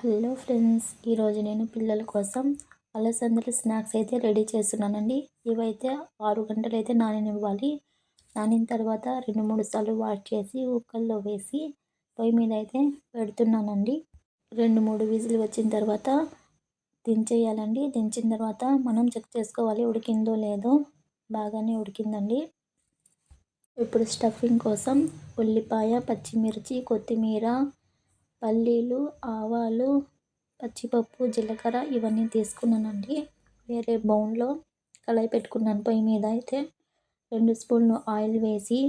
Hello friends ఈరోజు నేను పిల్లల కోసం అలసందలు స్నాక్స్ అయితే రెడీ చేస్తున్నానండి. ఇవైతే ఆరు గంటలు అయితే నాననివ్వాలి. నానిన తర్వాత రెండు మూడు సార్లు వాష్ చేసి ఉక్కల్లో వేసి పొయ్యి మీద అయితే పెడుతున్నానండి. రెండు మూడు విజిల్ వచ్చిన తర్వాత దించేయాలండి. దించిన తర్వాత మనం చెక్ చేసుకోవాలి ఉడికిందో లేదో. బాగానే ఉడికిందండి. ఇప్పుడు స్టఫింగ్ కోసం ఉల్లిపాయ పచ్చిమిర్చి కొత్తిమీర పల్లీలు ఆవాలు పచ్చిపప్పు జీలకర్ర ఇవన్నీ తీసుకున్నానండి. వేరే బౌన్లో కళాయి పెట్టుకున్నాను పొయ్యి మీద అయితే. రెండు స్పూన్లు ఆయిల్ వేసి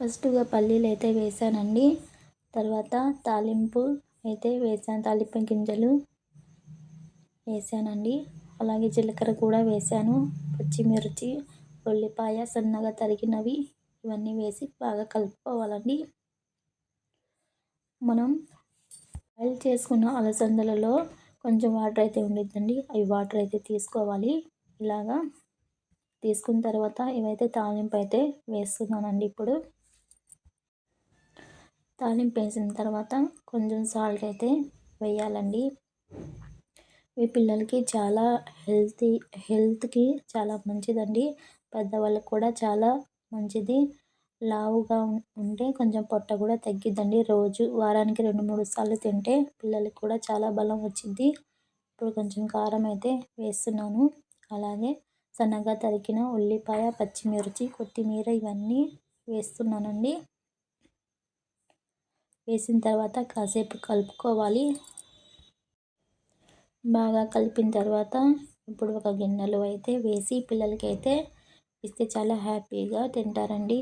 ఫస్ట్గా పల్లీలు అయితే వేసానండి. తర్వాత తాలింపు అయితే వేసాను. తాలింపు గింజలు వేసానండి. అలాగే జీలకర్ర కూడా వేసాను. పచ్చిమిర్చి ఉల్లిపాయ సన్నగా తరిగినవి ఇవన్నీ వేసి బాగా కలుపుకోవాలండి. మనం బాయిల్ చేసుకున్న అలసందలలో కొంచెం వాటర్ అయితే ఉండిద్దండి. అవి వాటర్ అయితే తీసుకోవాలి. ఇలాగా తీసుకున్న తర్వాత ఇవైతే తాలింపు అయితే వేస్తున్నానండి ఇప్పుడు. తాలింపు వేసిన తర్వాత కొంచెం సాల్ట్ అయితే వేయాలండి. మీ పిల్లలకి చాలా హెల్తీ హెల్త్కి చాలా మంచిదండి. పెద్దవాళ్ళకి కూడా చాలా మంచిది. లావుగా ఉంటే కొంచెం పొట్ట కూడా తగ్గిద్దండి. రోజు వారానికి రెండు మూడు సార్లు తింటే పిల్లలకి కూడా చాలా బలం వచ్చింది ఇప్పుడు కొంచెం కారం అయితే వేస్తున్నాను. అలాగే సన్నగా తరిగిన ఉల్లిపాయ పచ్చిమిర్చి కొత్తిమీర ఇవన్నీ వేస్తున్నానండి. వేసిన తర్వాత కాసేపు కలుపుకోవాలి. బాగా కలిపిన తర్వాత ఇప్పుడు ఒక గిన్నెలో అయితే వేసి పిల్లలకి అయితే ఇస్తే చాలా హ్యాపీగా తింటారండి.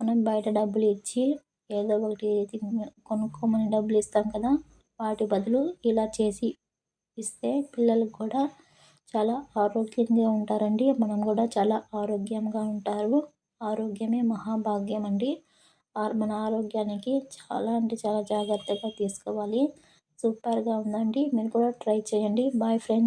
మనం బయట డబ్బులు ఇచ్చి ఏదో ఒకటి కొనుక్కోమని డబ్బులు ఇస్తాం కదా వాటి బదులు ఇలా చేసి ఇస్తే పిల్లలకు కూడా చాలా ఆరోగ్యంగా ఉంటారండి. మనం కూడా చాలా ఆరోగ్యంగా ఉంటారు. ఆరోగ్యమే మహాభాగ్యం అండి. మన ఆరోగ్యానికి చాలా అంటే చాలా జాగ్రత్తగా తీసుకోవాలి. సూపర్గా ఉందండి. మీరు కూడా ట్రై చేయండి. Boy friend.